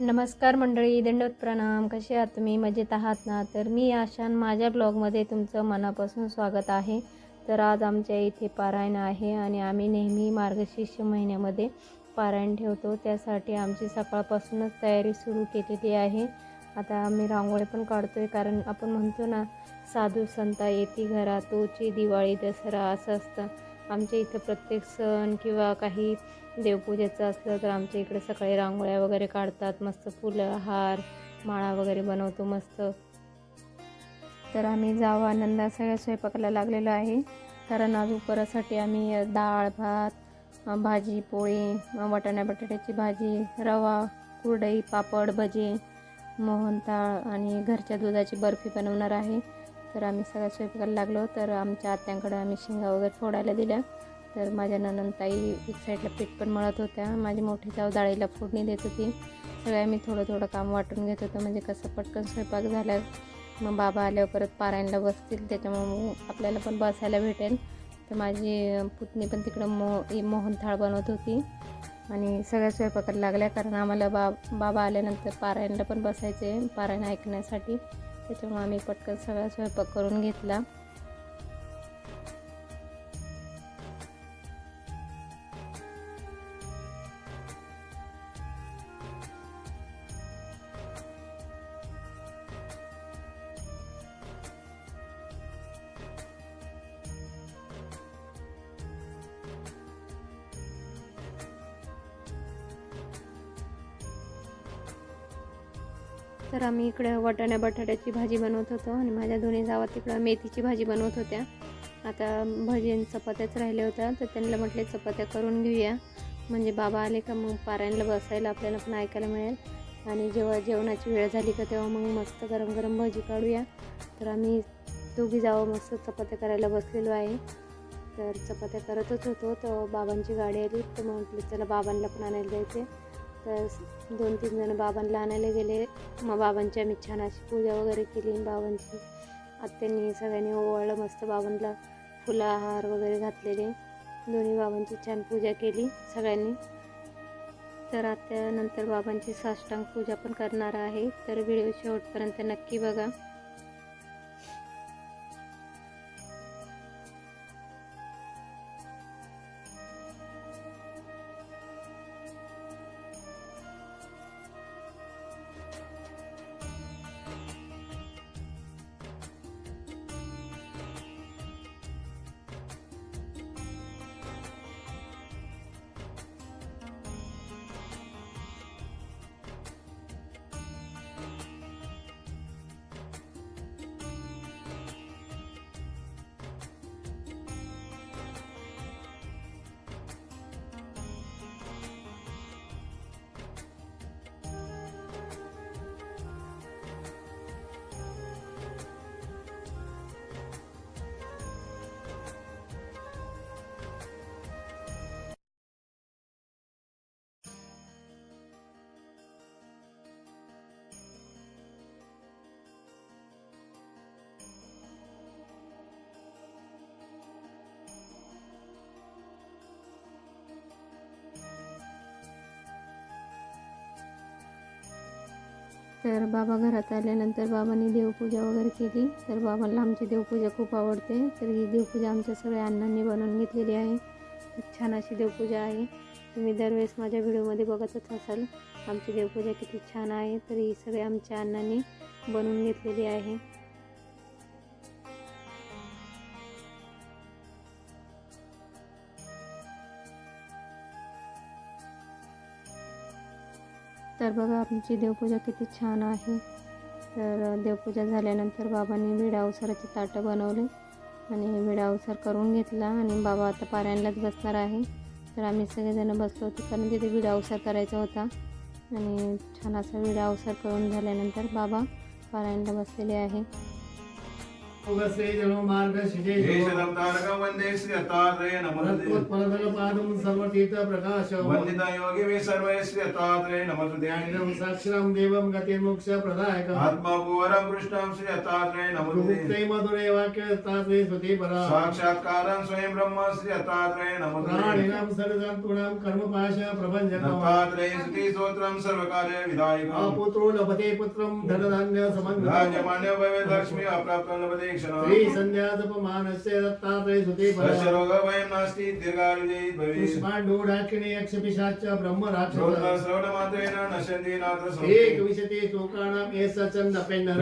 नमस्कार मंडळी दंडवत प्रणाम. कसे आहात तुम्ही? मजेत आहात ना? तर मी आशान माझ्या ब्लॉगमध्ये तुमचं मनापासून स्वागत आहे. तर आज आमच्या इथे पारायण आहे आणि आम्ही नेहमी मार्गशीर्ष महिन्यामध्ये पारायण ठेवतो. त्यासाठी आमची सकाळपासूनच तयारी सुरू केलेली आहे. आता आम्ही रांगोळी पण काढतोय कारण आपण म्हणतो ना साधू संता येती घरा तोची दिवाळी दसरा असं असतं. आमच्या इथं प्रत्येक सण किंवा काही देवपूजेचं असलं तर आमच्या इकडे सकाळी रांगोळ्या वगैरे काढतात मस्त फुलं हार माळा वगैरे बनवतो मस्त. तर आम्ही जावं आनंदा सगळ्या स्वयंपाकाला लागलेलो आहे. कारण आज उपरासाठी आम्ही डाळ भात भाजी पोळी वाटाण्या बटाट्याची भाजी रवा कुरडई पापड भजे मोहनताळ आणि घरच्या दुधाची बर्फी बनवणार आहे. तर आम्ही सगळ्या स्वयंपाकाला लागलो. तर आमच्या आत्यांकडे आम्ही शेंगा वगैरे फोडायला दिल्या. तर माझ्या ननंदताई एक साईडला पीठ पण मळत होत्या. माझी मोठी जाव डाळीला फोडणी देत होती. सगळ्या मी थोडं थोडं काम वाटून घेत होतं. म्हणजे कसं पटकन स्वयंपाक झाला. मग बाबा आल्यावर परत पारायणला बसतील. त्याच्यामुळे मग आपल्याला पण बसायला भेटेल. तर माझी पुतणी पण तिकडं मो मोहनथाळ बनवत होती. आणि सगळ्या स्वयंपाकाला लागल्या. कारण आम्हाला बा बाबा आल्यानंतर पारायणला पण बसायचे. पारायण ऐकण्यासाठी. त्याच्यामुळे आम्ही पटकन सगळा स्वयंपाक करून घेतला. तर आम्ही इकडे वाटाण्या बटाट्याची भाजी बनवत होतो आणि माझ्या दोन्ही जावा तिकडं मेथीची भाजी बनवत होत्या. आता भजीन चपात्याच राहिल्या होत्या तर त्यांना म्हटले चपात्या करून घेऊया. म्हणजे बाबा आले का मग पारायणला बसायला आपल्याला पण ऐकायला मिळेल. आणि जेव्हा जेवणाची वेळ झाली का तेव्हा मग मस्त गरम गरम भजी काढूया. तर आम्ही दोघी जावं मस्त चपात्या करायला बसलेलो आहे. तर चपात्या करतच होतो तर बाबांची गाडी आली. तर मग म्हटलं चला बाबांना पण आणायला जायचे तर दोन तीन जण बाबांना आणायला गेले. मग बाबांची आम्ही छान अशी पूजा वगैरे केली बाबांची. आत्यांनी सगळ्यांनी ओवाळलं मस्त बाबांना फुलं हार वगैरे घातलेले. दोन्ही बाबांची छान पूजा केली सगळ्यांनी. तर आत्यानंतर बाबांची साष्टांग पूजा पण करणार आहे. तर व्हिडिओ शेवटपर्यंत नक्की बघा. तर बाबा घरात आल्यानंतर बाबांनी देवपूजा वगैरे केली. तर बाबांना आमची देवपूजा खूप आवडते. तर ही देवपूजा आमच्या सगळ्या अण्णांनी बनवून घेतलेली आहे. खूप छान अशी देवपूजा आहे. तुम्ही दरवेळेस माझ्या व्हिडिओमध्ये बघतच असाल. आमची देवपूजा किती छान आहे. तर ही सगळी आमच्या अण्णांनी बनवून घेतलेली आहे. तर बघा आमची देवपूजा किती छान आहे. तर देवपूजा झाल्यानंतर बाबांनी विडा अवसराची ताटं बनवले आणि विडा अवसर करून घेतला आणि बाबा आता पाऱ्यांलाच बसणार आहे. तर आम्ही सगळेजणं बसलो होतो कारण तिथे विडा अवसर करायचा होता. आणि छान असा विडा अवसर करून झाल्यानंतर बाबा पारायणला बसलेले आहे. सुगस्ते जनो मार्ग शिजे येशदं तारकं वन्दे श्री दत्तात्रेय नमस्ते पादम सर्वतीर्थ प्रकाश वन्दिता योगी मे सर्वे श्री दत्तात्रेय नमस्ते इदं साक्षरं देवं गतिर्मोक्ष प्रदायक आत्मभुवरं कृष्णं श्री दत्तात्रेय नमस्ते गुप्ते मधुरे वाक्य तात्रे स्तुति परा साक्षात्कारं स्वयं ब्रह्म श्री दत्तात्रेय नमस्ते प्राणिनां सर्वजन्तूनां कर्मपाश प्रभञ्जकम् दत्तात्रेय स्तुति स्तोत्रं सर्वकार्य विधायकम् अपुत्रो लभते पुत्रं धनधान्य समन्वितम् राज्यमान्य भवे लक्ष्मी अप्राप्तं लभते क्षणम् श्री संध्या जपमानस्य दत्तात्रेय परा रोगभयं नास्ति दीर्घायुजयी भवेत्। पुष्पाण्डोडाक्षिणे यक्षपिशाच ब्रह्म श्रोत्र राक्षस श्रवणमात्रेण नश्यन्ति नात्र एकविंशति श्लोकानाम् एष चन्दपेन्नर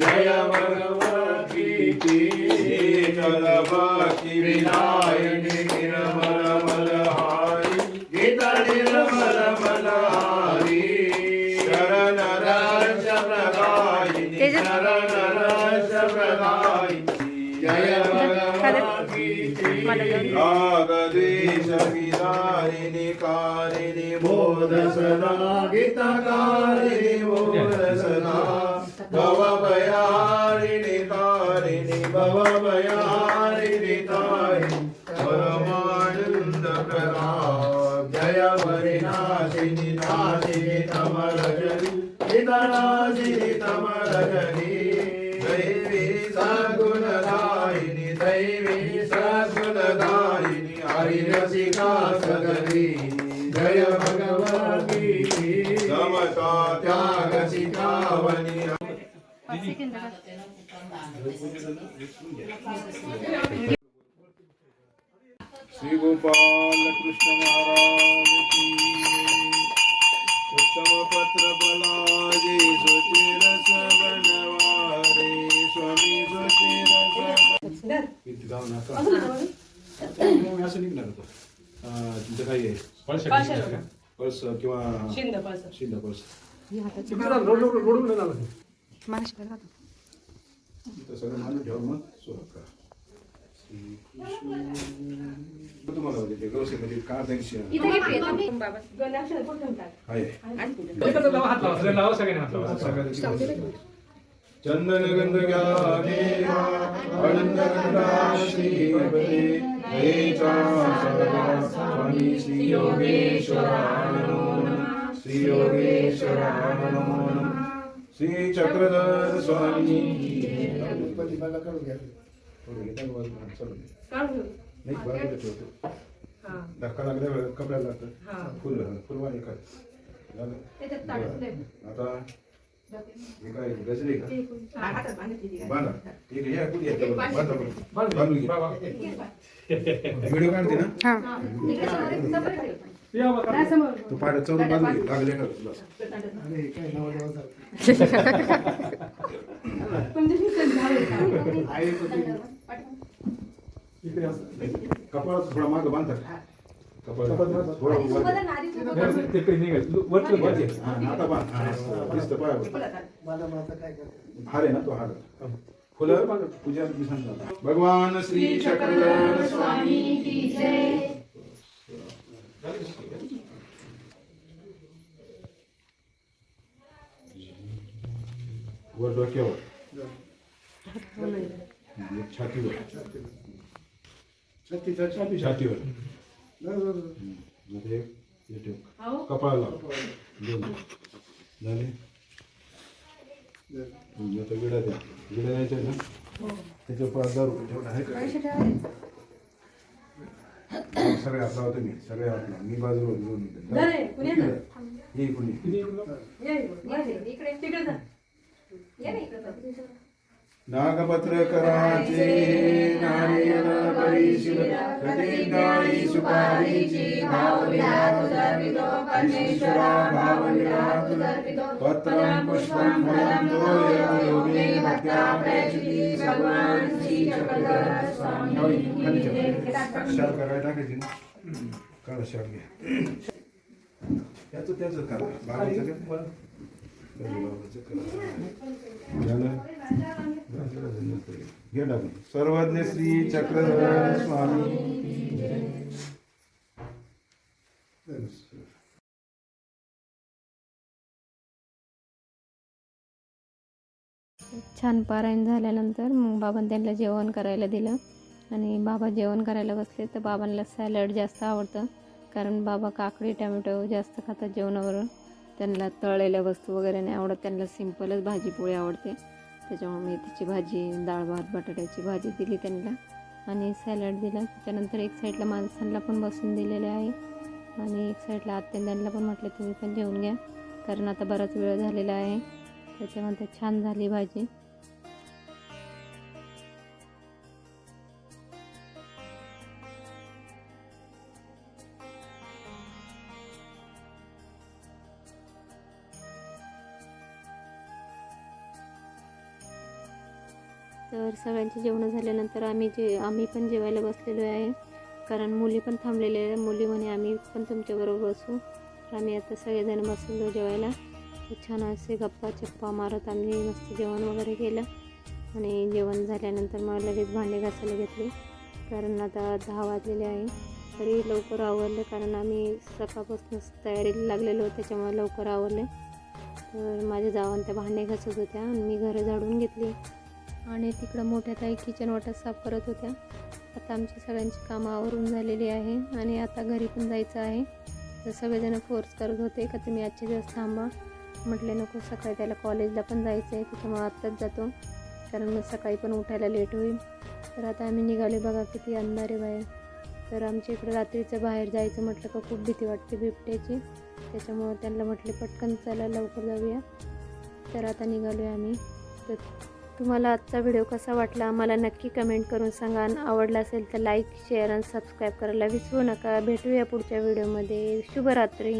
जय भगवद्गीति जलभक्ति विनायिनि निर्मल सदा गीतकारिणि बोध सदा भवभयारिणि तारिणि भवभयारिणि तारिणि परमानन्द प्रदा जय हरिनाशिनि नाशिनि तमरजनि नितनाशिनि तमरजनि। दैवी सद्गुणदायिनि दैवी सद्गुणदायिनि हरिरसिका सगरी जय भगवती समता त्याग शिखावनी श्री गोपाल कृष्ण महाराज की उत्तम पत्र बलाजे सुचिर बनवारे स्वामी सुचिर जाऊ नका असं निघणार होतो. तुमचं काही आहे? पल्स किंवा शिंद पळस शिंद पल्स इथं सगळं मानून ठेवा मग. सुरुवात करा श्रीकृष्ण. तुम्हाला होते ते गणाक्षर पण ठेवतात. आहे चंदन गंध घ्या देवा आनंद गंधा श्रीपते सदा स्वामी श्री नमो नमः. श्री नमो नमः. श्री चक्रधर स्वामी. हा. धक्का लागल्यावर कपड्याला लागतं हा. फुल फुलवाणी काय. आता हे काय गजरे का हा. बांधा ठीक आहे या कुठे येतं बरं. बांधा बरं. बांधून घे व्हिडिओ काढते ना हा. इकडे समोर- समोर ठेव. नाही, समोर. तू पाड चौर बांधून घे लागले का तुला तुमची शिक्षण झाले का? कपाळ थोडा मागं बांधतात भगवान श्री स्वामी वर डोक्यावर एक छातीवर. छातीवर. हे. हो. कपाळाला दोन. झाले? हम्म, आता विडा द्या. विडा ना? त्याच्यावर पाच हजार रुपये ठेवला आहे का. सगळे हात लावतो मी सगळे हात लाव. मी बाजूला घेऊन? ये कुणी इकडे. तिकडे जा. ये ना इकडे जा. नागपत्र कराचे नारियल परिशिल प्रतिज्ञाई सुपारीची ईश्वरा भावनिरात पत्रं पुष्पं फलं तोय योगे भक्त्या प्रयचिती भगवान श्री चक्रधर स्वामी शाल करायला टाकायची ना काढा शाल घ्या. त्याचं त्याचं करा. बाबाचं सर्वज्ञ श्री चक्रधर स्वामी. छान पारायण झाल्यानंतर मग बाबांनी त्यांना जेवण करायला दिलं. आणि बाबा जेवण करायला बसले तर बाबांना सॅलड जास्त आवडतं. कारण बाबा काकडी टॅमॅटो जास्त खातात जेवणावरून. त्यांना तळलेल्या वस्तू वगैरे नाही आवडत. त्यांना सिंपलच भाजी पोळी आवडते. त्याच्यामुळे मेथीची भाजी डाळ भात बटाट्याची भाजी दिली त्यांना. आणि सॅलड दिलं. त्याच्यानंतर एक साईडला माणसांना पण बसून दिलेले आहे. आणि एक साईडला आत्यांना पण म्हटलं तुम्ही पण जेवून घ्या. कारण आता बराच वेळ झालेला आहे. त्याच्यामध्ये छान झाली भाजी. तर सगळ्यांची जेवणं झाल्यानंतर आम्ही जे आम्ही पण जेवायला बसलेलो आहे. कारण मुली पण थांबलेल्या आहे मुली म्हणे आम्ही पण तुमच्याबरोबर बसू. तर आम्ही आता सगळेजण बसलेलो जेवायला. छान असे गप्पा चप्पा मारत आम्ही मस्त जेवण वगैरे केलं. आणि जेवण झाल्यानंतर मग लगेच भांडे घासायला घेतले. कारण आता दहा वाजलेले आहे. तरी लवकर आवरलं. कारण आम्ही सकाळपासूनच तयारीला लागलेलो त्याच्यामुळे लवकर आवरले. तर माझ्या जावान त्या भांडे घासत होत्या. आणि मी घरं झाडून घेतली. आणि तिकडं मोठ्या ताई किचन वाटत साफ करत होत्या. आता आमची सगळ्यांची कामं आवरून झालेली आहे आणि आता घरी पण जायचं आहे. तर सगळेजण फोर्स करत होते का तुम्ही आजचे दिवस थांबा. म्हटले नको सकाळी त्याला कॉलेजला पण जायचं आहे त्याच्यामुळे आत्ताच जातो. कारण मग सकाळी पण उठायला लेट होईल. तर आता आम्ही निघाले बघा किती अंधार आहे बाहेर. तर आमच्या इकडं रात्रीचं बाहेर जायचं म्हटलं का खूप भीती वाटते बिबट्याची. त्याच्यामुळं त्यांना म्हटले पटकन चला लवकर जाऊया. तर आता निघालो आहे आम्ही. तर तुम्हाला आजचा व्हिडिओ कसा वाटला मला नक्की कमेंट करून सांगा. आणि आवडला असेल तर लाईक शेअर आणि सबस्क्राईब करायला विसरू नका. भेटूया पुढच्या व्हिडिओमध्ये शुभरात्री.